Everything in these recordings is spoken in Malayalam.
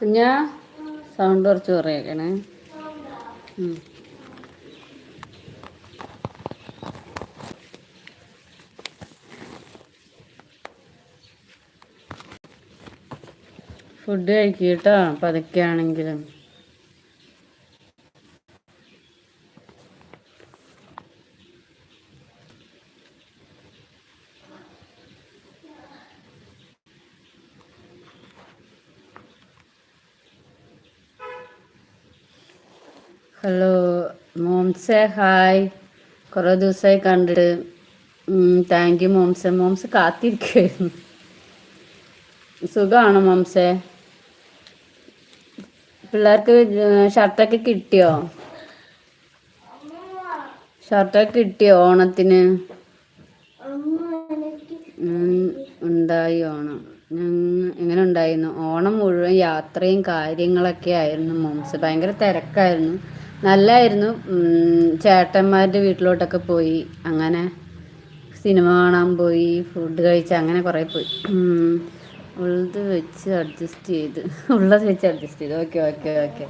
കുഞ്ഞാ സൗണ്ട് കുറച്ച് കുറയേക്കണേ. ഫുഡ് കഴിക്കുക കേട്ടോ പതുക്കെയാണെങ്കിലും. Hello മോംസെ hi. കുറേ ദിവസമായി കണ്ടിട്ട്. താങ്ക് യു മോംസെ. മോംസ് കാത്തിരിക്കുമായിരുന്നു സുഖമാണോ മോംസെ? പിള്ളേർക്ക് ഷർട്ടൊക്കെ കിട്ടിയോ? ഷർട്ടൊക്കെ കിട്ടിയോ ഓണത്തിന്? ഉണ്ടായി ഓണം. എങ്ങനെ ഉണ്ടായിരുന്നു? ഓണം മുഴുവൻ യാത്രയും കാര്യങ്ങളൊക്കെ ആയിരുന്നു മോംസ്. ഭയങ്കര തിരക്കായിരുന്നു. നല്ലായിരുന്നു. ചേട്ടന്മാരുടെ വീട്ടിലോട്ടൊക്കെ പോയി. അങ്ങനെ സിനിമ കാണാൻ പോയി ഫുഡ് കഴിച്ച് അങ്ങനെ കുറേ പോയി. ഉള്ളത് വെച്ച് അഡ്ജസ്റ്റ് ചെയ്ത്. ഉള്ളത് വെച്ച് അഡ്ജസ്റ്റ് ചെയ്ത്. ഓക്കെ ഓക്കെ ഓക്കെ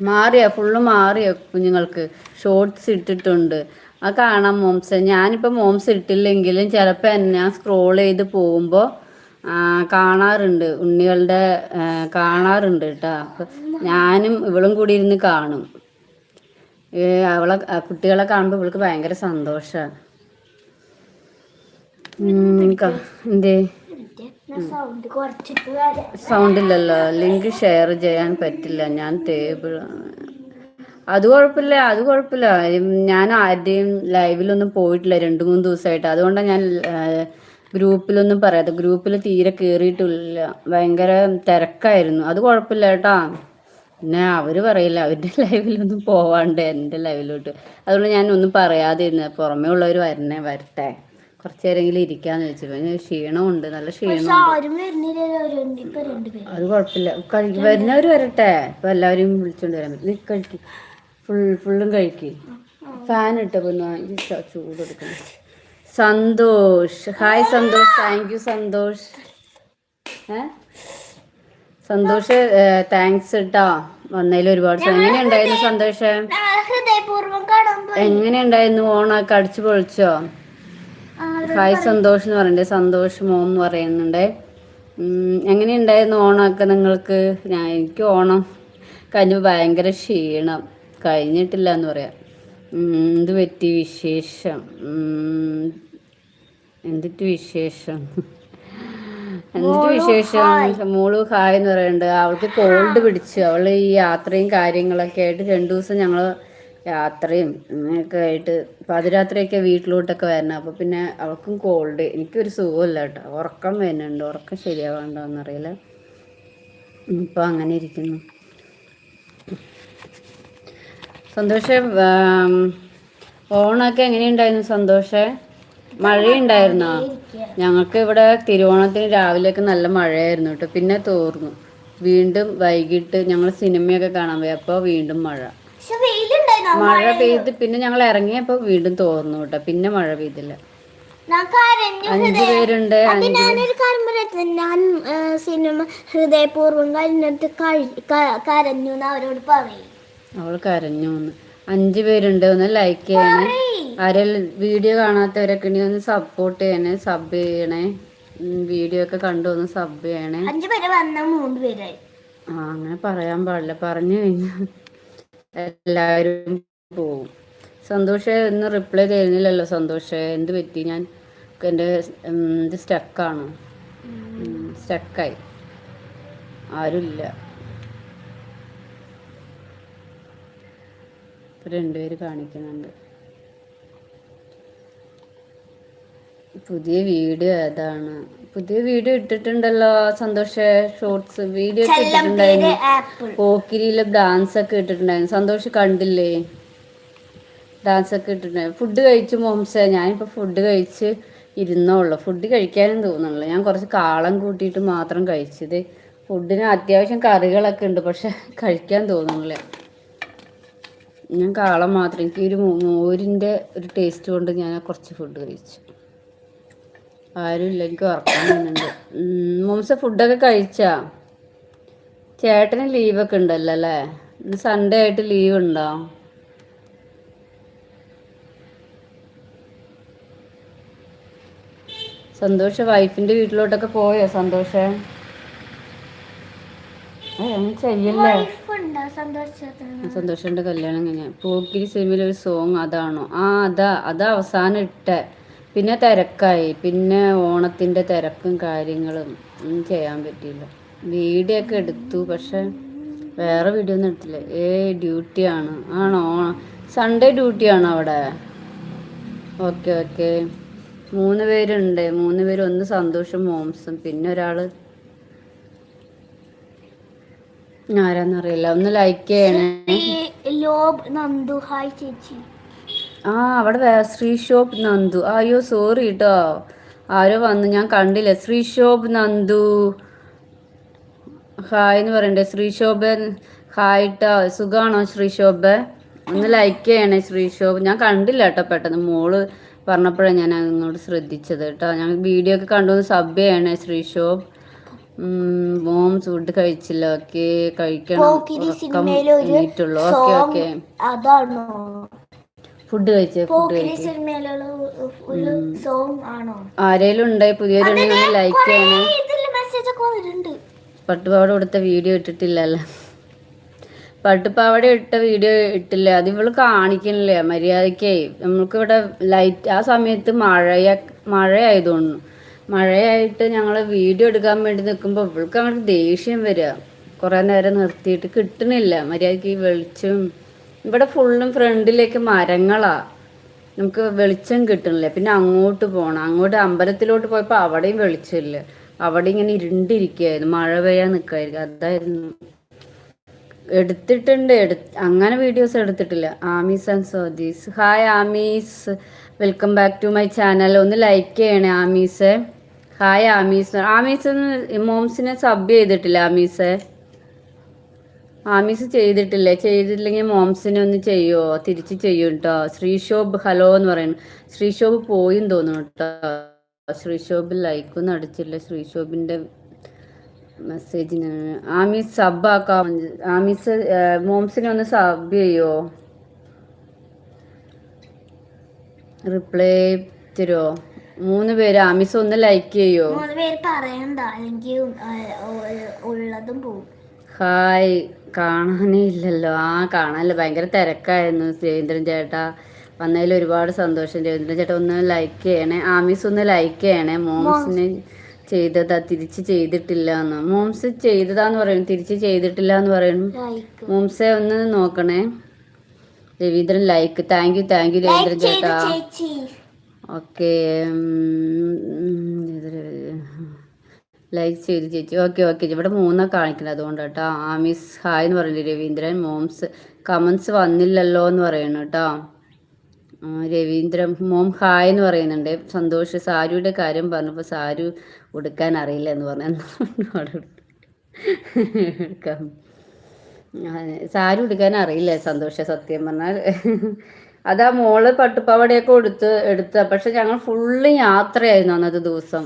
മാറിയോ? ഫുള്ള് മാറിയോ കുഞ്ഞുങ്ങൾക്ക്? ഷോർട്സ് ഇട്ടിട്ടുണ്ട്. ആ കാണാം മോംസ്. ഞാനിപ്പോൾ മോംസ് ഇട്ടില്ലെങ്കിലും ചിലപ്പോൾ ഞാൻ സ്ക്രോൾ ചെയ്ത് പോകുമ്പോൾ കാണാറുണ്ട്. ഉണ്ണികളുടെ കാണാറുണ്ട് കേട്ടോ ഞാനും ഇവളും കൂടി ഇരുന്ന് കാണും അവളെ കുട്ടികളെ കാണുമ്പോൾ ഇവൾക്ക് ഭയങ്കര സന്തോഷമാണ് എന്തേ? സൗണ്ട് ഇല്ലല്ലോ. ലിങ്ക് ഷെയർ ചെയ്യാൻ പറ്റില്ല. ഞാൻ ടേബിൾ അത് കുഴപ്പമില്ല അത് കുഴപ്പമില്ല. ഞാൻ ആരുടെയും ലൈവിലൊന്നും പോയിട്ടില്ല. രണ്ട് മൂന്ന് ദിവസമായിട്ട് അതുകൊണ്ടാണ് ഞാൻ ഗ്രൂപ്പിലൊന്നും പറയാതെ ഗ്രൂപ്പിൽ തീരെ കയറിയിട്ടില്ല ഭയങ്കര തിരക്കായിരുന്നു. അത് കുഴപ്പമില്ല കേട്ടാ. പിന്നെ അവർ പറയില്ല അവരുടെ ലൈവിലൊന്നും പോവാണ്ട് എന്റെ ലൈവിലോട്ട്. അതുകൊണ്ട് ഞാൻ ഒന്നും പറയാതെ ഇരുന്ന് പുറമേ ഉള്ളവർ വരണേ വരട്ടെ. കുറച്ച് നേരെങ്കിലും ഇരിക്കാന്ന് വെച്ചു ക്ഷീണമുണ്ട് നല്ല ക്ഷീണം അത് കുഴപ്പമില്ല. കഴി വരുന്നവർ വരട്ടെ. ഇപ്പൊ എല്ലാവരും വിളിച്ചോണ്ട് വരാൻ പറ്റും. കഴിക്കും ഫുൾ ഫുള്ളും കഴിക്കും. ഫാൻ ഇട്ട പിന്നെ ചൂട് എടുക്കണം Santhosh. Hi Santhosh. Thank you Santhosh. Santhosh thanks കേട്ടോ വന്നതിൽ ഒരുപാട് എങ്ങനെയുണ്ടായിരുന്നു സന്തോഷ്? എങ്ങനെയുണ്ടായിരുന്നു ഓണൊക്കെ അടിച്ചു പൊളിച്ചോ? ഹായ് സന്തോഷ് എന്ന് പറയണ്ടേ? സന്തോഷ് മോം എന്ന് പറയുന്നുണ്ടേ. എങ്ങനെയുണ്ടായിരുന്നു ഓണമൊക്കെ നിങ്ങൾക്ക്? ഞാൻ എനിക്ക് ഓണം കഴിഞ്ഞ് ഭയങ്കര ക്ഷീണം. കഴിഞ്ഞിട്ടില്ല എന്ന് പറയാം. എന്ത് പറ്റി വിശേഷം. എന്തിട്ട് വിശേഷം? എന്തിട്ട് വിശേഷം? മോൾ ഹായ് എന്ന് പറയുന്നുണ്ട് അവൾക്ക് കോൾഡ് പിടിച്ചു. അവൾ ഈ യാത്രയും കാര്യങ്ങളൊക്കെ ആയിട്ട് രണ്ടു ദിവസം ഞങ്ങൾ യാത്രയും ഒക്കെ ആയിട്ട് പാതിരാത്രിയൊക്കെ വീട്ടിലോട്ടൊക്കെ വരണം. അപ്പോൾ പിന്നെ അവൾക്കും കോൾഡ്. എനിക്കൊരു സുഖമില്ല കേട്ടോ. ഉറക്കം വരുന്നുണ്ട്. ഉറക്കം ശരിയാവണ്ടോന്നറിയില്ല. ഇപ്പോൾ അങ്ങനെ ഇരിക്കുന്നു. സന്തോഷം ഓണമൊക്കെ എങ്ങനെയുണ്ടായിരുന്നു സന്തോഷേ? മഴയുണ്ടായിരുന്നോ? ഞങ്ങൾക്ക് ഇവിടെ തിരുവോണത്തിന് രാവിലെയൊക്കെ നല്ല മഴയായിരുന്നു കേട്ടോ. പിന്നെ തോർന്നു. വീണ്ടും വൈകിട്ട് ഞങ്ങൾ സിനിമയൊക്കെ കാണാൻ പോയി. അപ്പോൾ വീണ്ടും മഴ. മഴ പെയ്ത് പിന്നെ ഞങ്ങൾ ഇറങ്ങിയപ്പോൾ വീണ്ടും തോർന്നു കേട്ടോ. പിന്നെ മഴ പെയ്തില്ല. അഞ്ചു പേരുണ്ട് ഞാൻ സിനിമ ഹൃദയപൂർവം കഴിഞ്ഞിട്ട് കരഞ്ഞു അവരോട് പറയും. അവൾ കരഞ്ഞു അഞ്ചു പേരുണ്ട് ഒന്ന് ലൈക്ക് ചെയ്യണേ. ആരെങ്കിലും വീഡിയോ കാണാത്തവരൊക്കെ ഉണ്ടെങ്കിൽ ഒന്ന് സപ്പോർട്ട് ചെയ്യണേ സബ് ചെയ്യണേ. വീഡിയോ ഒക്കെ കണ്ടു ഒന്ന് സബ് ചെയ്യണേ. അഞ്ച് പേര് വന്ന മൂന്ന് പേരായി. ആ അങ്ങനെ പറയാൻ പാടില്ല. പറഞ്ഞു കഴിഞ്ഞാൽ എല്ലാവരും പോവും. സന്തോഷേ ഒന്ന് റിപ്ലൈ തരുന്നില്ലല്ലോ സന്തോഷേ. എന്ത് പറ്റി? ഞാൻ എന്റെ ഇത് സ്റ്റക്കാണ് സ്റ്റക്കായി ആരുമില്ല രണ്ടുപേര് കാണിക്കുന്നുണ്ട്. പുതിയ വീഡിയോ ഏതാണ് പുതിയ വീഡിയോ ഇട്ടിട്ടുണ്ടല്ലോ സന്തോഷ ഷോർട്സ് വീഡിയോ ഒക്കെ ഇട്ടിട്ടുണ്ടായിരുന്നു. പോക്കിരിയിലെ ഡാൻസ് ഒക്കെ ഇട്ടിട്ടുണ്ടായിരുന്നു. സന്തോഷ് കണ്ടില്ലേ? ഡാൻസ് ഒക്കെ ഇട്ടിട്ടുണ്ടായിരുന്നു. ഫുഡ് കഴിച്ചു മോംസ. ഞാനിപ്പോൾ ഫുഡ് കഴിച്ച് ഇരുന്നോളൂ. ഫുഡ് കഴിക്കാനും തോന്നുന്നില്ല. ഞാൻ കുറച്ച് കാളം കൂട്ടിയിട്ട് മാത്രം കഴിച്ചത്. ഫുഡിന് അത്യാവശ്യം കറികളൊക്കെ ഉണ്ട്. പക്ഷെ കഴിക്കാൻ തോന്നുന്നില്ല. ഞാൻ കാളം മാത്രം. എനിക്ക് ഒരു മോരിന്റെ ഒരു ടേസ്റ്റ് കൊണ്ട് ഞാൻ കുറച്ച് ഫുഡ് കഴിച്ചു. ആരുമില്ല എനിക്ക് ഉറക്കം വരുന്നുണ്ട്. മോംസ ഫുഡൊക്കെ കഴിച്ചാ? ചേട്ടന് ലീവൊക്കെ ഉണ്ടല്ലോ അല്ലേ? ഇന്ന് സൺഡേ ആയിട്ട് ലീവ് ഉണ്ടോ? സന്തോഷ വൈഫിന്റെ വീട്ടിലോട്ടൊക്കെ പോയോ? സന്തോഷേ? ചെയ്യല്ലേ? സന്തോഷന്റെ കല്യാണം കഴിഞ്ഞ. പോക്കിരി സിനിമയിലെ ഒരു സോങ് അതാണോ? ആ അതാ അതാ അവസാനം ഇട്ട. പിന്നെ തിരക്കായി. പിന്നെ ഓണത്തിന്റെ തിരക്കും കാര്യങ്ങളും ഒന്നും ചെയ്യാൻ പറ്റിയില്ല. വീഡിയോ ഒക്കെ എടുത്തു പക്ഷെ വേറെ വീഡിയോ ഒന്നും എടുത്തില്ല. ഏ ഡ്യൂട്ടിയാണ് ആണോ. സൺഡേ ഡ്യൂട്ടിയാണോ അവിടെ? ഓക്കെ ഓക്കെ മൂന്ന് പേരുണ്ട്. മൂന്ന് പേര് ഒന്ന് സന്തോഷം മോംസും. പിന്നെ ഒരാൾ ആരാന്നറിയില്ല. ഒന്ന് ലൈക്ക് ചെയ്യണേ. ലോബ് നന്ദു. ഹായ് ചേച്ചി. ആ അവിടെ ശ്രീ ഷോപ്പ് നന്ദു. അയ്യോ സോറി കേട്ടോ ആരോ വന്നു. ഞാൻ കണ്ടില്ല. ശ്രീ ഷോപ്പ് നന്ദു. ഹായ് എന്ന് പറയണ്ടേ? ശ്രീ ശോഭൻ ഹായ് ട്ടോ. സുഖാണോ ശ്രീ ശോഭ? ഒന്ന് ലൈക്ക് ചെയ്യണേ ശ്രീ ശോഭ. ഞാൻ കണ്ടില്ല കേട്ടോ പെട്ടെന്ന്. മോൾ പറഞ്ഞപ്പോഴാണ് ഞാൻ അങ്ങോട്ട് ശ്രദ്ധിച്ചത് കേട്ടോ ഞാൻ വീഡിയോ ഒക്കെ കണ്ടു. സബ് ചെയ്യണേ ശ്രീ ശോഭ്. മോം ഫുഡ് കഴിച്ചില്ല ഓക്കെ കഴിക്കണം ഉറക്കം ഓക്കെ ഓക്കെ അതാണോ? ഫുഡ് കഴിച്ചേ ആരേലും ഉണ്ടായി പുതിയൊരു ലൈക്ക് ചെയ്യണം. പട്ടുപാവാട കൊടുത്ത വീഡിയോ ഇട്ടിട്ടില്ലല്ലോ. പട്ടുപാവട ഇട്ട വീഡിയോ ഇട്ടില്ല. അത് ഇവൾ കാണിക്കണില്ലേ? മര്യാദക്കേ നമ്മൾക്ക് ഇവിടെ ലൈറ്റ് ആ സമയത്ത് മഴയ മഴയായതുകൊണ്ട്. മഴയായിട്ട് ഞങ്ങൾ വീഡിയോ എടുക്കാൻ വേണ്ടി നിൽക്കുമ്പോൾ ഇവൾക്ക് അങ്ങോട്ട് ദേഷ്യം വരിക. കുറേ നേരം നിർത്തിയിട്ട് കിട്ടണില്ല. മര്യാദയ്ക്ക് വെളിച്ചം. ഇവിടെ ഫുള്ളും ഫ്രണ്ടിലേക്ക് മരങ്ങളാ. നമുക്ക് വെളിച്ചം കിട്ടണില്ല. പിന്നെ അങ്ങോട്ട് പോകണം അങ്ങോട്ട് അമ്പലത്തിലോട്ട് പോയപ്പോൾ അവിടെയും വെളിച്ചമില്ല. അവിടെ ഇങ്ങനെ ഇരുണ്ടിരിക്കുകയായിരുന്നു. മഴ പെയ്യാൻ നിൽക്കായിരിക്കും അതായിരുന്നു. എടുത്തിട്ടുണ്ട്. എടു അങ്ങനെ വീഡിയോസ് എടുത്തിട്ടില്ല. Ami's and സോദീസ് hi Ami's. Welcome back to my channel ഒന്ന് ലൈക്ക് ചെയ്യണേ ആമീസ്. ഹായ് ആമീസ്. ആമീസ് മോംസിനെ സബ് ചെയ്തിട്ടില്ല ആമീസ്? ആമീസ് ചെയ്തിട്ടില്ല? ചെയ്തിട്ടില്ലെങ്കിൽ മോംസിനെ ഒന്ന് ചെയ്യുമോ തിരിച്ച് ചെയ്യും കേട്ടോ ശ്രീശോഭ് ഹലോ എന്ന് പറയുന്നു. ശ്രീശോഭ് പോയിന്ന് തോന്നുന്നു കേട്ടോ ശ്രീശോഭ് ലൈക്കൊന്നും അടിച്ചില്ല. ശ്രീശോഭിന്റെ മെസ്സേജിന് ആമീസ് സബ് ആക്കാം ആമീസ് മോംസിനെ ഒന്ന് സബ് ചെയ്യോ? റിപ്ലൈ തരുമോ മൂന്ന് പേര്. ആമിസ് ഒന്ന് ലൈക്ക് ചെയ്യോ? മൂന്ന് പേര് പറയണ്ട. ഉള്ളതും പോകും ഹായ്. കാണാനേ ഇല്ലല്ലോ. ആ കാണാനല്ല. ഭയങ്കര തിരക്കായിരുന്നു ജയേന്ദ്രൻ ചേട്ടാ. വന്നതിൽ ഒരുപാട് സന്തോഷം. ജയേന്ദ്രൻ ചേട്ടാ ഒന്ന് ലൈക്ക് ചെയ്യണേ. ആമിസ് ഒന്ന് ലൈക്ക് ചെയ്യണേ. മോംസിന് ചെയ്തതാ. തിരിച്ച് ചെയ്തിട്ടില്ല എന്ന് മോംസ് ചെയ്തതാന്ന് പറയുന്നു. തിരിച്ച് ചെയ്തിട്ടില്ല എന്ന് പറയുന്നു. ലൈക്ക് മോംസെ ഒന്ന് നോക്കണേ. Raveendran like thank you thank you Raveendran ചേട്ടാ. ഓക്കെ ലൈക്ക് ചെയ്ത് ചേച്ചി. ഓക്കെ ഓക്കെ ഇവിടെ മൂന്നാ കാണിക്കുന്നത് അതുകൊണ്ട് കേട്ടോ മിസ് ഹായ് എന്ന് പറയുന്നത് രവീന്ദ്രൻ. മോംസ് കമൻസ് വന്നില്ലല്ലോ എന്ന് പറയുന്നു കേട്ടോ രവീന്ദ്രൻ മോം ഹായ് എന്ന് പറയുന്നുണ്ട്. സന്തോഷ് സാരിയുടെ കാര്യം പറഞ്ഞപ്പോൾ സാരി ഉടുക്കാൻ അറിയില്ല എന്ന് പറഞ്ഞു. എടുക്കാം സാരി ഉടുക്കാൻ അറിയില്ല സന്തോഷ സത്യം പറഞ്ഞാൽ. അതാ മോൾ പട്ടുപ്പാവടയൊക്കെ എടുത്ത് എടുത്ത പക്ഷെ ഞങ്ങൾ ഫുള്ള് യാത്രയായിരുന്നു അന്നത്തെ ദിവസം.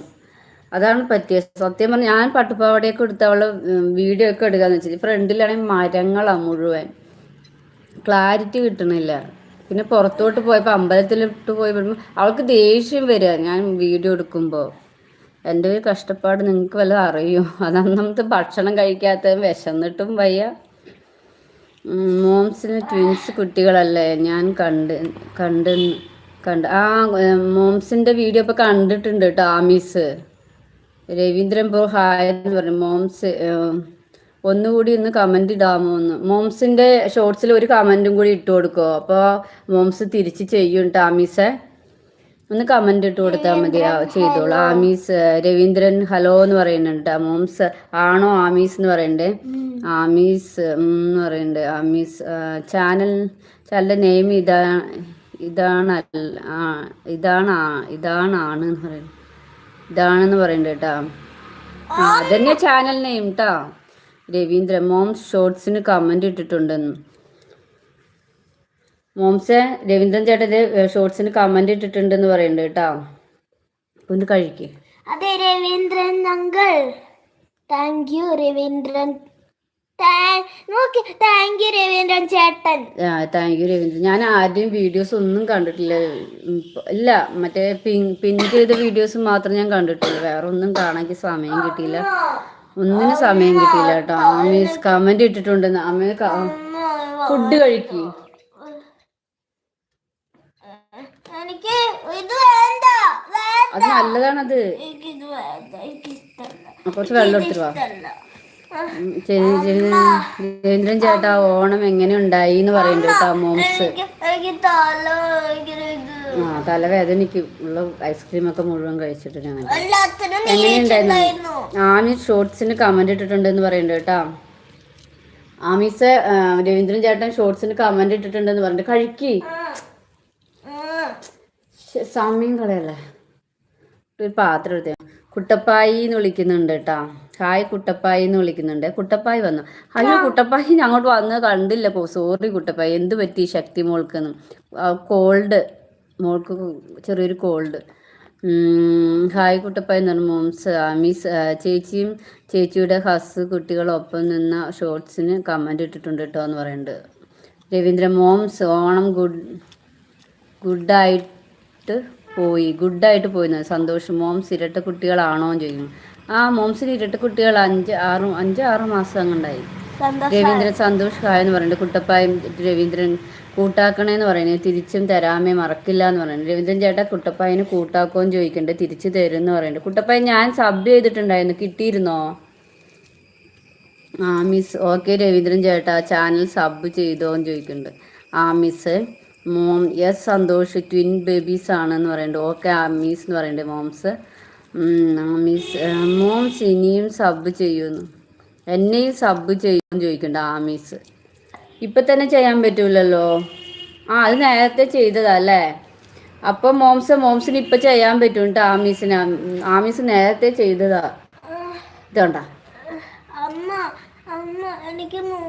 അതാണ് പറ്റിയത്. സത്യം പറഞ്ഞാൽ ഞാൻ പട്ടുപ്പാവടയൊക്കെ എടുത്ത് അവൾ വീഡിയോ ഒക്കെ എടുക്കാന്ന് വെച്ചാൽ ഫ്രണ്ടിലാണെങ്കിൽ മരങ്ങളാണ് മുഴുവൻ. ക്ലാരിറ്റി കിട്ടണില്ല. പിന്നെ പുറത്തോട്ട് പോയപ്പോൾ അമ്പലത്തിലോട്ട് പോയി വരുമ്പോൾ അവൾക്ക് ദേഷ്യം വരിക ഞാൻ വീഡിയോ എടുക്കുമ്പോൾ എന്റെ ഒരു കഷ്ടപ്പാട് നിങ്ങൾക്ക് വല്ലതും അറിയോ? അതന്നത്തെ ഭക്ഷണം കഴിക്കാത്ത വിശന്നിട്ടും വയ്യ. മോംസിന് ട്വിൻസ് കുട്ടികളല്ലേ? ഞാൻ കണ്ട് കണ്ട് കണ്ട്. ആ മോംസിന്റെ വീഡിയോ ഇപ്പോൾ കണ്ടിട്ടുണ്ട് കേട്ടോ ആമീസ്. രവീന്ദ്രൻ പോ ഹായ് എന്ന് പറഞ്ഞു. മോംസ് ഒന്നുകൂടി ഒന്ന് കമന്റ് ഇടാമോ എന്ന്. മോംസിന്റെ ഷോർട്സിൽ ഒരു കമന്റും കൂടി ഇട്ട് കൊടുക്കുമോ അപ്പോൾ മോംസ് തിരിച്ച് ചെയ്യും ട്ടോ ആമീസെ. ഒന്ന് കമന്റ് ഇട്ട് കൊടുത്താൽ മതി. ചെയ്തോളൂ. ആമീസ് രവീന്ദ്രൻ ഹലോ എന്ന് പറയുന്നുണ്ട്. മോംസ് ആണോ ആമീസ് എന്ന് പറയണ്ടേ ആമീസ് എന്ന് പറയുന്നുണ്ട്. ആമീസ് ചാനൽ ചാനലിന്റെ നെയിം ഇതാ ഇതാണ് ഇതാണ് ഇതാണ് ആണ് എന്ന് പറയുന്നത് ഇതാണെന്ന് പറയണ്ട കേട്ടാ. അതന്നെ ചാനൽ നെയിം കേട്ടാ രവീന്ദ്രൻ മോം ഷോർട്സിന് കമന്റ് ഇട്ടിട്ടുണ്ടെന്ന്. മോംസെ രവീന്ദ്രൻ ചേട്ടന്റെ ഷോർട്സിന് കമന്റ് ഇട്ടിട്ടുണ്ടെന്ന് പറയുന്നുണ്ട് കേട്ടോ. ഒന്ന് കഴിക്ക്. അതെ Raveendran uncle thank you Raveendran. നോക്കി താങ്ക് യു രവീന്ദ്രൻ ചേട്ടൻ. Thank you Raveendran. ഞാൻ ആദ്യം വീഡിയോസ് ഒന്നും കണ്ടിട്ടില്ല. ഇല്ല മറ്റേ പിൻ പിൻ ചെയ്ത വീഡിയോസ് മാത്രം ഞാൻ കണ്ടിട്ടുള്ളൂ. വേറെ ഒന്നും കാണാൻ സമയം കിട്ടിയില്ല. ഒന്നിനും സമയം കിട്ടിയില്ല കേട്ടോ. ആമീസ് കമന്റ് ഇട്ടിട്ടുണ്ട് അമ്മ ഫുഡ് കഴിക്കി എനിക്ക് ഇത് വേണ്ട വേണ്ട അത് നല്ലതാണത്. കുറച്ച് വെള്ളം എടുത്തിട്ട്. രവീന്ദ്രൻ ചേട്ടാ ഓണം എങ്ങനെ ഉണ്ടായി എന്ന് പറയുന്നുണ്ട് കേട്ടോ മോംസ്. ആ തലവേദനയ്ക്ക് ഉള്ള ഐസ്ക്രീം ഒക്കെ മുഴുവൻ കഴിച്ചിട്ട് എല്ലാത്തിനും എങ്ങനെയുണ്ടായിരുന്നു ആമി ഷോർട്സിന് കമന്റ് ഇട്ടിട്ടുണ്ട് എന്ന് പറയുന്നുണ്ട് കേട്ടാ. ആമീസ് രവീന്ദ്രൻ ചേട്ടൻ ഷോർട്സിന് കമന്റ് ഇട്ടിട്ടുണ്ടെന്ന് പറഞ്ഞിട്ട് കഴിക്കി. സമയം കളയല്ലേ. ഒരു പാത്രം എടുത്തേ. കുട്ടപ്പായി എന്ന് വിളിക്കുന്നുണ്ട് കേട്ടാ ഹായ് കുട്ടപ്പായി എന്ന് വിളിക്കുന്നുണ്ട്. കുട്ടപ്പായി വന്നു. അയ്യോ കുട്ടപ്പായി അങ്ങോട്ട് വന്ന് കണ്ടില്ല. പോ സോറി കുട്ടപ്പായി. എന്ത് പറ്റി ശക്തി മോൾക്ക് കോൾഡ് മോൾക്ക് ചെറിയൊരു കോൾഡ് ഹായ് കുട്ടപ്പായി എന്ന് പറഞ്ഞു. മോംസ് ആമീസ് ആ, ചേച്ചിയും ചേച്ചിയുടെ ഹസ് കുട്ടികളൊപ്പം നിന്ന ഷോർട്സിന് കമന്റ് ഇട്ടിട്ടുണ്ട് കേട്ടോ എന്ന് പറയുന്നുണ്ട്. രവീന്ദ്ര മോംസ് ഓണം ഗുഡ് ഗുഡായിട്ട് പോയി ഗുഡായിട്ട് പോയി എന്ന് സന്തോഷം. മോംസ് ഇരട്ട കുട്ടികളാണോ എന്ന് ചോദിക്കുന്നു. ആ മോംസിന് ഇരട്ട കുട്ടികൾ അഞ്ച് ആറ് അഞ്ച് ആറ് മാസം അങ്ങണ്ടായി. രവീന്ദ്രൻ സന്തോഷ് ഹായ് എന്ന് പറയുന്നുണ്ട് കുട്ടപ്പായും രവീന്ദ്രൻ കൂട്ടാക്കണേന്ന് പറയുന്നത് തിരിച്ചും തരാമേ മറക്കില്ല എന്ന് പറയുന്നത് രവീന്ദ്രൻ ചേട്ടാ കുട്ടപ്പായനെ കൂട്ടാക്കോന്ന് ചോദിക്കണ്ടേ. തിരിച്ചു തരും എന്ന് പറയുന്നുണ്ട് കുട്ടപ്പായ ഞാൻ സബ് ചെയ്തിട്ടുണ്ടായിരുന്നു. കിട്ടിയിരുന്നോ? ആ മിസ് ഓക്കെ രവീന്ദ്രൻ ചേട്ടാ ചാനൽ സബ് ചെയ്തോന്ന് ചോദിക്കുന്നുണ്ട് ആ miss mom yes Santhosh twin babies ആണെന്ന് പറയുന്നുണ്ട് ഓക്കെ ആ മിസ് എന്ന് പറയുന്നുണ്ട് മോംസ്. മിസ് മോംസ് ഇനിയും സബ് ചെയ്യുന്നു. എന്നെയും സബ് ചെയ്യുമെന്ന് ചോദിക്കണ്ട ആ മിസ്. ഇപ്പം തന്നെ ചെയ്യാൻ പറ്റൂലല്ലോ. ആ അത് നേരത്തെ ചെയ്തതല്ലേ അപ്പം മോംസ് മോംസിന് ഇപ്പം ചെയ്യാൻ പറ്റും ആമീസിന് ആമീസ് നേരത്തെ ചെയ്തതാ.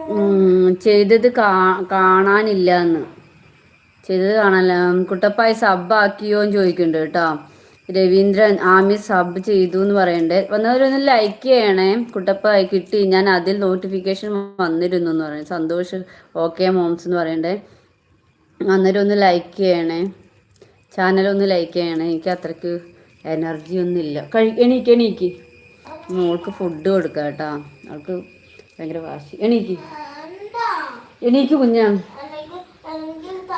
മൂ- ചെയ്തത് കാണാനില്ല എന്ന്. ചെയ്തത് കാണാനില്ല കുട്ടപ്പായി സബ് ആക്കിയോന്ന് ചോദിക്കുന്നുണ്ട് കേട്ടോ. രവീന്ദ്രൻ ആമി സബ് ചെയ്തു എന്ന് പറയണ്ടേ. വന്നവരൊന്ന് ലൈക്ക് ചെയ്യണേ. കുട്ടപ്പായി കിട്ടി. ഞാൻ അതിൽ നോട്ടിഫിക്കേഷൻ വന്നിരുന്നു എന്ന് പറയുന്നത് സന്തോഷ് ഓക്കെ മോംസ് എന്ന് പറയണ്ടേ. അന്നേരം ഒന്ന് ലൈക്ക് ചെയ്യണേ ചാനലൊന്ന് ലൈക്ക് ചെയ്യണേ. എനിക്ക് അത്രയ്ക്ക് എനർജി ഒന്നും ഇല്ല. കഴി എണീക്ക് എണീക്ക്. മോൾക്ക് ഫുഡ് കൊടുക്കാം കേട്ടോ. അവൾക്ക് ഭയങ്കര വാശി. എണീക്ക്? എണീക്ക് കുഞ്ഞാ.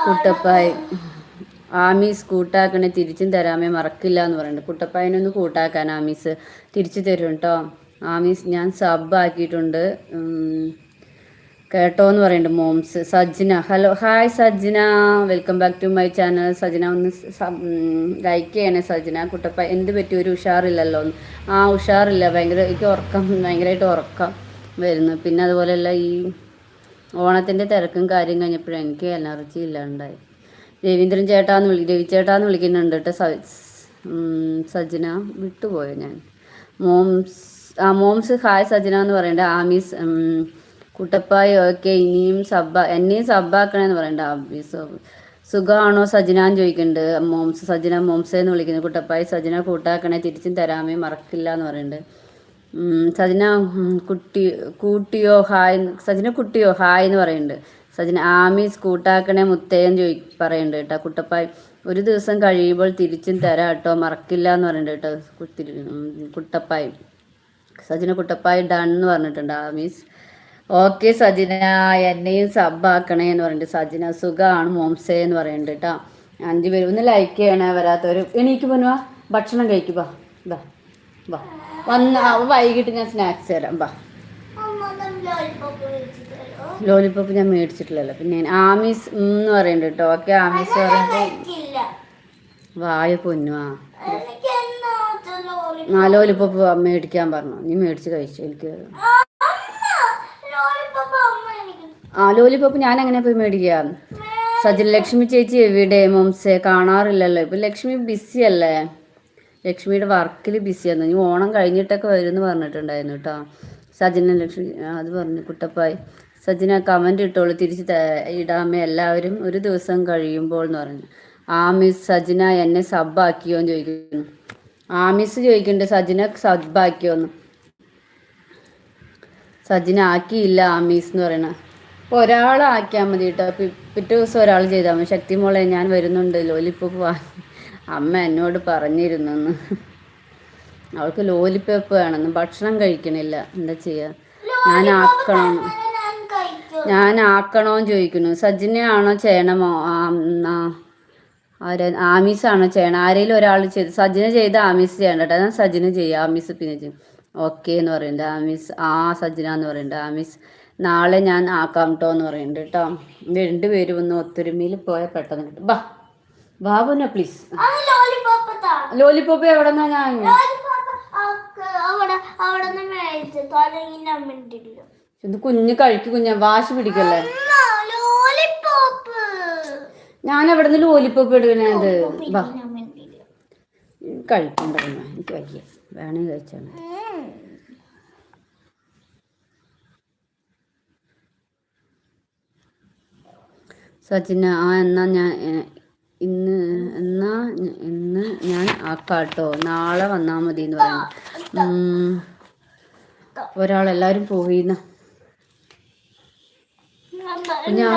കുട്ടപ്പായി. ആമീസ് കൂട്ടാക്കണേ തിരിച്ചും തരാമേ മറക്കില്ല എന്ന് പറയുന്നുണ്ട് കുട്ടപ്പായനൊന്ന് കൂട്ടാക്കാൻ ആമീസ് തിരിച്ചു തരും കേട്ടോ ആമീസ് ഞാൻ സബ് ആക്കിയിട്ടുണ്ട്. കേട്ടോ എന്ന് പറയുന്നുണ്ട് moms. Sajna hello hi Sajna welcome back to my channel. Sajna ഒന്ന് ലൈക്ക് ചെയ്യണേ സജ്ന കുട്ടപ്പ എന്ത് പറ്റി? ഒരു ഉഷാറില്ലല്ലോ. ആ ഉഷാറില്ല. ഭയങ്കര എനിക്ക് ഉറക്കം ഭയങ്കരമായിട്ട് ഉറക്കം വരുന്നു. പിന്നെ അതുപോലെയല്ല ഈ ഓണത്തിന്റെ തിരക്കും കാര്യം കഴിഞ്ഞപ്പോഴും എനിക്ക് എനർജി ഇല്ലാണ്ടായി. രവീന്ദ്രൻ ചേട്ടാന്ന് വിളി രവി ചേട്ടാന്ന് വിളിക്കുന്നുണ്ട് കേട്ടോ സജന വിട്ടുപോയോ ഞാൻ? മോംസ് ആ മോംസ് ഹായ് സജന എന്ന് പറയണ്ട. ആമീസ് കുട്ടപ്പായി ഓക്കെ ഇനിയും സബ്ബ എന്നെയും സബ്ബാക്കണേന്ന് പറയണ്ട. ആമീസ് സുഖമാണോ സജ്നാന്ന് ചോദിക്കുന്നുണ്ട് മോംസ് സജന മോംസേ എന്ന് വിളിക്കുന്നു. കുട്ടപ്പായി സജന കൂട്ടാക്കണേ തിരിച്ചും തരാമേ മറക്കില്ല എന്ന് പറയുന്നുണ്ട് സജന കുട്ടി കൂട്ടിയോ ഹായ് സജന കുട്ടിയോ ഹായ് എന്ന് പറയുന്നുണ്ട്. സജന ആമീസ് കൂട്ടാക്കണേ മുത്തേന്ന് ചോദി പറയുന്നുണ്ട് കേട്ടോ. കുട്ടപ്പായി ഒരു ദിവസം കഴിയുമ്പോൾ തിരിച്ചും തരാം കേട്ടോ. മറക്കില്ല എന്ന് പറയുന്നുണ്ട് കേട്ടോ. കുട്ടപ്പായി. സജന കുട്ടപ്പായി ഡൺ എന്ന് പറഞ്ഞിട്ടുണ്ട് ആമീസ്. ഓക്കെ സജിന എന്നെയും സബ്ബാക്കണേ എന്ന് പറഞ്ഞിട്ട് സജിന സുഖമാണ് മോംസേ എന്ന് പറയുന്നുണ്ട് കേട്ടോ. അഞ്ച് പേര് ഒന്ന് ലൈക്ക് ചെയ്യണേ വരാത്തവർ എണീക്ക് പോനുവാ ഭക്ഷണം കഴിക്കുക ഇതാ വാ. വന്ന് വൈകിട്ട് ഞാൻ സ്നാക്സ് തരാം ബാ? ലോലിപ്പോപ്പ് ഞാൻ മേടിച്ചിട്ടില്ലല്ലോ. പിന്നെ ഞാൻ ആമീസ് എന്ന് പറയുന്നുണ്ട് കേട്ടോ. ഓക്കെ ആമീസ് പറയുമ്പോൾ വായ പൊന്നുവാ? ആ. ലോലിപ്പോപ്പ് മേടിക്കാൻ പറഞ്ഞു. നീ മേടിച്ച് കഴിച്ചു എനിക്ക് ആ ലോലിപ്പോപ്പ് ഞാൻ എങ്ങനെ പോയി മേടിക്കാം? സജിൽ ലക്ഷ്മി ചേച്ചി എവിടെ? മോംസെ കാണാറില്ലല്ലോ. ഇപ്പൊ ലക്ഷ്മി ബിസി അല്ലേ? ലക്ഷ്മിയുടെ വർക്കിൽ ബിസിയാണ് നീ ഓണം കഴിഞ്ഞിട്ടൊക്കെ വരുമെന്ന് പറഞ്ഞിട്ടുണ്ടായിരുന്നു കേട്ടോ സജിന ലക്ഷ്മി അത് പറഞ്ഞു കുട്ടപ്പായി. സജിന കമന്റ് ഇട്ടോളൂ തിരിച്ച് ഇടാമേ എല്ലാവരും ഒരു ദിവസം കഴിയുമ്പോൾ എന്ന് പറഞ്ഞു. ആമിസ് മിസ് സജിന എന്നെ സബ്ബാക്കിയോ എന്ന് ചോദിക്കുന്നു. ആമിസ് ചോദിക്കുന്നുണ്ട് സജന സബ്ബാക്കിയോ എന്ന്. സജിന ആക്കിയില്ല ആമീസ് എന്ന് പറയണ. ഒരാളാക്കിയാൽ മതി കേട്ടോ പിറ്റേ ദിവസം ഒരാൾ ചെയ്താൽ മതി. ശക്തി മോളെ ഞാൻ വരുന്നുണ്ട് ലോലിപ്പോ വാങ്ങി അമ്മ എന്നോട് പറഞ്ഞിരുന്നു അവൾക്ക് ലോലിപ്പേപ്പ് വേണമെന്ന്. ഭക്ഷണം കഴിക്കണില്ല. എന്താ ചെയ്യുക ഞാൻ ആക്കണം ഞാൻ ആക്കണോന്ന് ചോദിക്കുന്നു. സജിനെയാണോ ചെയ്യണമോ? ആരെ ആമീസാണോ ചെയ്യണം? ആരെങ്കിലും ഒരാൾ ചെയ്ത് സജിന ചെയ്ത് ആമീസ് ചെയ്യണ്ട കേട്ടോ. ഞാൻ സജിന ചെയ്യുക ആമീസ് പിന്നെ ചെയ്യും. ഓക്കെ എന്ന് പറയുന്നുണ്ട് ആമീസ് ആ സജിന എന്ന് പറയുന്നുണ്ട് ആമീസ് നാളെ ഞാൻ ആക്കാം കേട്ടോ എന്ന് പറയുന്നുണ്ട് കേട്ടോ രണ്ടുപേരും ഒന്ന് ഒത്തൊരുമയിൽ പോയാൽ പെട്ടെന്ന് കിട്ടും. ബാ. ബാബുന പ്ലീസ് ലോലിപോപ്പ് എവിടെ ഞാൻ ഇത് കുഞ്ഞ് കഴിക്കു കുഞ്ഞ വാശി പിടിക്കല്ലേ? ഞാൻ എവിടെ നിന്ന് ലോലിപ്പോപ്പ് എടുക്കണത് കഴിക്കണ്ട കുഞ്ഞ എനിക്ക് വയ്യ. വേണേ കഴിച്ചാണ് സച്ചിന് ആ എന്നാ ഞാൻ ഇന്ന് എന്നാ ഇന്ന് ഞാൻ ആക്കാട്ടോ. നാളെ വന്നാൽ മതി എന്ന് പറയുന്നു. ഒരാളെല്ലാരും പോയിന്ന. ഞാൻ.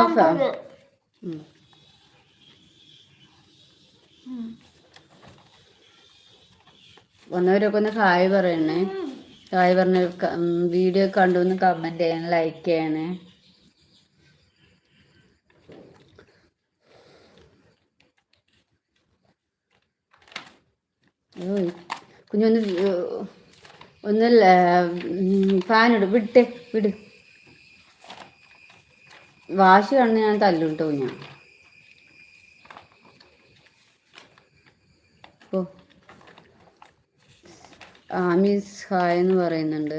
വന്നവരൊക്കെ ഒന്ന് ഹായ് പറയണേ. ഹായ് പറഞ്ഞ വീഡിയോ കണ്ടു ഒന്ന് കമന്റ് ചെയ്യണം ലൈക്ക് ചെയ്യണേ. കുഞ്ഞൊന്ന് ഒന്ന് ഫാൻ ഇട് വിട്ടെ വിട്. വാശി കണ്ണ് ഞാൻ തല്ലുട്ടോ ഞാൻ ഓ. ആമിസ് ഹായ് എന്ന് പറയുന്നുണ്ട്.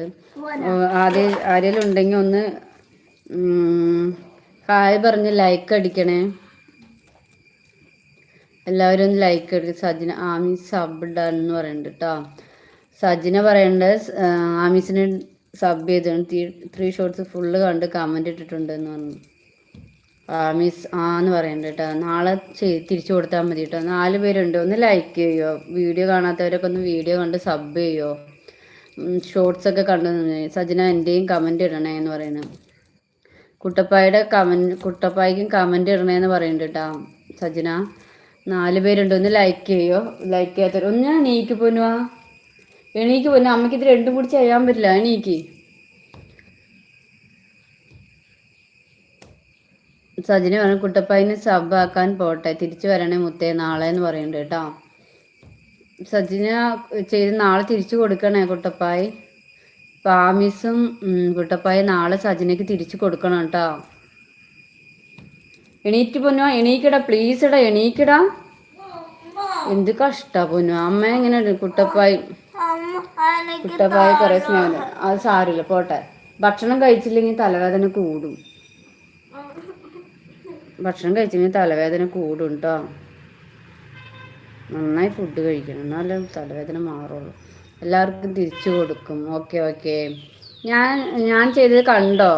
ആദ്യം ആരെങ്കിലും ഉണ്ടെങ്കിൽ ഒന്ന് ഹായ് പറഞ്ഞ് ലൈക്ക് അടിക്കണേ. എല്ലാവരും ഒന്ന് ലൈക്ക് എടുക്കും. സജിന ആമീസ് സബ് എന്ന് പറയുന്നുണ്ട് കേട്ടോ സജിന പറയേണ്ടത് ആമീസിന് സബ് ചെയ്തിട്ടുണ്ട് ത്രീ ഷോർട്സ് ഫുള്ള് കണ്ട് കമന്റ് ഇട്ടിട്ടുണ്ട് എന്ന് പറഞ്ഞു. ആമീസ് ആ എന്ന് പറയുന്നുണ്ട് കേട്ടോ നാളെ തിരിച്ചു കൊടുത്താൽ മതി കേട്ടോ നാല് പേരുണ്ട്. ഒന്ന് ലൈക്ക് ചെയ്യോ? വീഡിയോ കാണാത്തവരൊക്കെ ഒന്ന് വീഡിയോ കണ്ട് സബ് ചെയ്യോ? ഷോർട്സ് ഒക്കെ കണ്ടു സജിന എന്റെയും കമന്റ് ഇടണേ എന്ന് പറയുന്നത് കുട്ടപ്പായുടെ കമൻ കുട്ടപ്പായ്ക്കും കമന്റ് ഇടണേന്ന് പറയുന്നുണ്ട് കേട്ടോ സജിന നാല് പേരുണ്ട്. ഒന്ന് ലൈക്ക് ചെയ്യോ? ലൈക്ക് ചെയ്യാത്തവർ ഒന്ന് എണീക്ക് പോനുവാ എണീക്ക് പോന്നു. അമ്മയ്ക്ക് ഇത് രണ്ടും കൂടി ചെയ്യാൻ പറ്റില്ല. എണീക്ക്. സജിന പറഞ്ഞു കുട്ടപ്പായിന് ആക്കാൻ പോട്ടെ. തിരിച്ചു വരണേ മുത്തേ. നാളെ എന്ന് പറയുന്നുണ്ട് കേട്ടോ. സജിന ചെയ്ത് നാളെ തിരിച്ചു കൊടുക്കണേ കുട്ടപ്പായി. പാമിസും കുട്ടപ്പായി നാളെ സജിനയ്ക്ക് തിരിച്ചു കൊടുക്കണം കേട്ടോ. എണീറ്റ് പൊന്നോ? എണീക്കടാ പ്ലീസ് എടാ എണീക്കടാ. എന്ത് കഷ്ടാ പൊന്നു? അമ്മ എങ്ങനെ കുട്ടപ്പായി. കുട്ടപ്പായി കൊറേ സ്നേഹം. അത് സാരില്ല പോട്ടെ. ഭക്ഷണം കഴിച്ചില്ലെങ്കിൽ തലവേദന കൂടും. ഭക്ഷണം കഴിച്ചില്ലെങ്കിൽ തലവേദന കൂടും കേട്ടോ നന്നായി ഫുഡ് കഴിക്കണം. എന്നാലേ തലവേദന മാറുള്ളൂ. എല്ലാവർക്കും തിരിച്ചു കൊടുക്കും. ഓക്കെ ഓക്കെ ഞാൻ ഞാൻ ചെയ്തത് കണ്ടോ?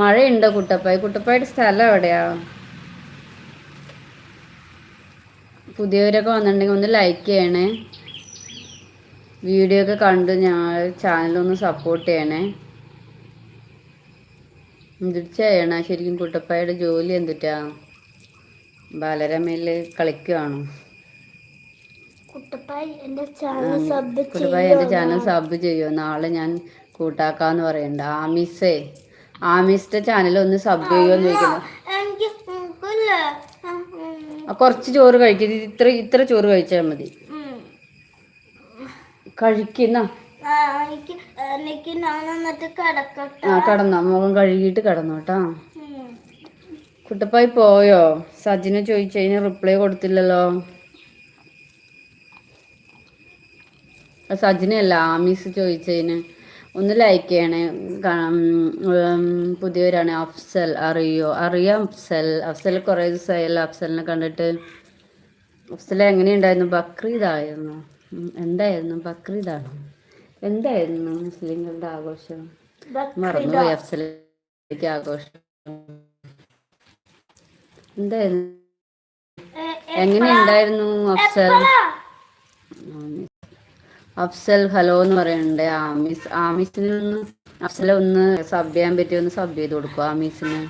മഴയുണ്ടോ കുട്ടപ്പായി? കുട്ടപ്പായിട്ട് സ്ഥലം എവിടെയാ? പുതിയവരൊക്കെ വന്നിട്ടുണ്ടെങ്കിൽ ഒന്ന് ലൈക്ക് ചെയ്യണേ. വീഡിയോ ഒക്കെ കണ്ട് ഞങ്ങൾ ചാനലൊന്ന് സപ്പോർട്ട് ചെയ്യണേ. എന്തിട്ട് ചെയ്യണ? ശരിക്കും കുട്ടപ്പായുടെ ജോലി എന്തിട്ടാ? ബാലരമയിൽ കളിക്കുവാണോ? കുട്ടപ്പായി എന്റെ ചാനൽ സബ് കുട്ടപ്പായി എന്റെ ചാനൽ സബ് ചെയ്യുമോ നാളെ ഞാൻ കൂട്ടാക്കാന്ന് പറയണ്ട. ആമിസേ. ആമിസിന്റെ ചാനൽ ഒന്ന് സബ് ചെയ്യുമോ എന്ന് ചോദിക്കുന്നു. കുറച്ച് ചോറ് കഴിക്കരുത് ഇത്ര ഇത്ര ചോറ് കഴിച്ചാൽ മതി. കഴിക്കുന്ന? ആ, കഴുകിട്ട് കടന്നോ. മുഖം കഴുകിയിട്ട് കടന്നു കേട്ടാ കുട്ടപ്പായി പോയോ? സജിനെ ചോദിച്ചു കഴിഞ്ഞാൽ റിപ്ലൈ കൊടുത്തില്ലല്ലോ. ആമിസ് ആമീസ് ചോദിച്ചതിന്. ഒന്ന് ലൈക്ക് ചെയ്യണേ. പുതിയവരാണ്. അഫ്സൽ അറിയോ? അറിയാം അഫ്സൽ. അഫ്സൽ കുറേ ദിവസമായല്ലോ അഫ്സലിനെ കണ്ടിട്ട്. അഫ്സൽ എങ്ങനെയുണ്ടായിരുന്നു? ബക്രീദായിരുന്നു. എന്തായിരുന്നു? ബക്രീദാണ്? എന്തായിരുന്നു മുസ്ലിങ്ങളുടെ ആഘോഷം? മറന്നുപോയി അഫ്സലേക്ക് ആഘോഷം. എന്തായിരുന്നു? എങ്ങനെയുണ്ടായിരുന്നു അഫ്സൽ? അഫ്സൽ ഹലോ എന്ന് പറയുന്നുണ്ട് ആമിസ് ആമിസിന് ഒന്ന് അഫ്സൽ ഒന്ന് സബ് ചെയ്യാൻ പറ്റിയ ഒന്ന് സബ് ചെയ്ത് കൊടുക്കുക ആമീസിന്.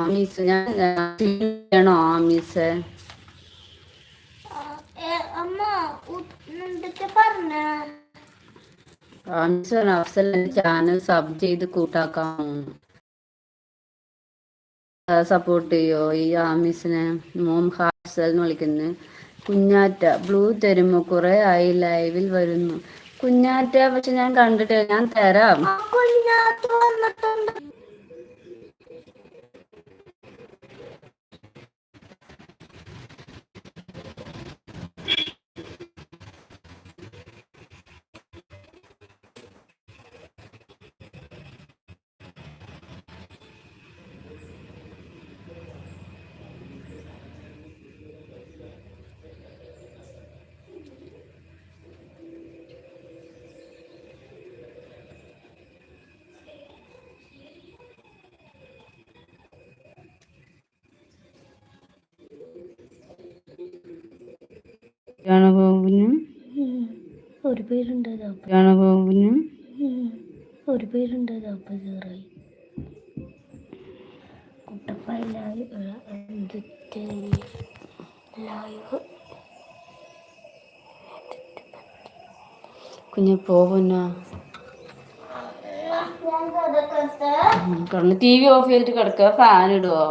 ആമീസ് ഞാൻ ചെയ്യണോ ആമീസ്? അഫ്സൽ ചാനൽ സബ് ചെയ്ത് കൂട്ടാക്കാമോ സപ്പോർട്ട് ചെയ്യോ ഈ ആമീസിനെ? മോം ഹാസൽ എന്ന് വിളിക്കുന്നത് കുഞ്ഞാറ്റ ബ്ലൂ തരുമോ കുറെ ആയി ലൈവിൽ വരുന്നു. കുഞ്ഞാറ്റ പക്ഷെ ഞാൻ കണ്ടിട്ട് ഞാൻ തരാം. രണബോബിനും ഒരു പേരുണ്ട് രണബോബിനും ഒരു പേരുണ്ട് അപ്പൊ ചേറായി കുട്ടപ്പായി ലൈവ് ലൈവ്. കുഞ്ഞു പോവുന്ന? കിടന്ന് ടി വി ഓഫ് ചെയ്തിട്ട് കിടക്കുക ഫാൻ ഇടുവോ?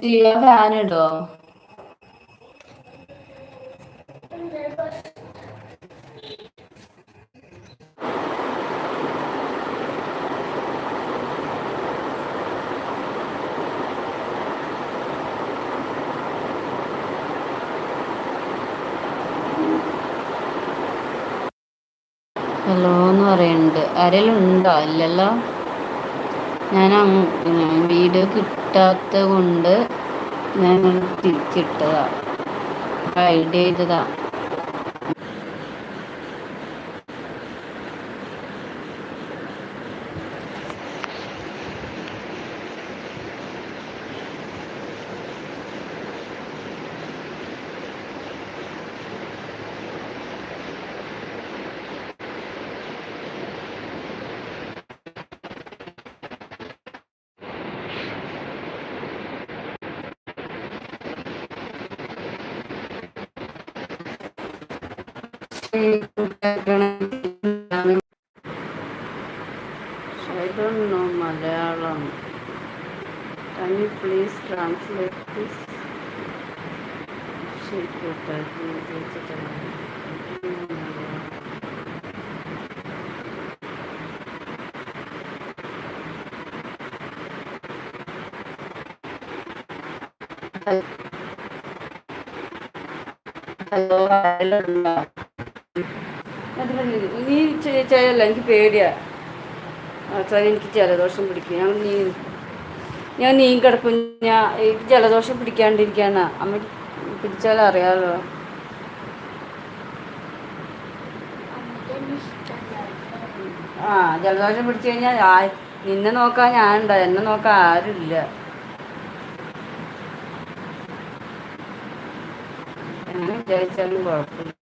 വി ഫാൻ ഹലോ എന്ന് പറയുന്നുണ്ട് ആരെങ്കിലും ഉണ്ടോ? ഇല്ലല്ലോ? ഞാൻ വീട് വീഡിയോ കിട്ടാത്ത കൊണ്ട് ഞാൻ തിരിച്ചിട്ടതാ. ഹൈഡ് ചെയ്തതാ. I don't know Malayalam. Can you please translate this? Hello, I don't know. നീ ചെയ്യല്ല എനിക്ക് പേടിയാ. എനിക്ക് ജലദോഷം പിടിക്കും. ഞാൻ നീ ഞാൻ നീ കിടക്കും. ഞാൻ എനിക്ക് ജലദോഷം പിടിക്കാണ്ടിരിക്കാനാ. അമ്മ പിടിച്ചാൽ അറിയാമല്ലോ ആ ജലദോഷം പിടിച്ചു കഴിഞ്ഞാൽ നിന്നെ നോക്കാൻ ഞാനുണ്ടോ. എന്നെ നോക്കാൻ ആരുമില്ല എങ്ങനെ വിചാരിച്ചാലും കുഴപ്പമില്ല.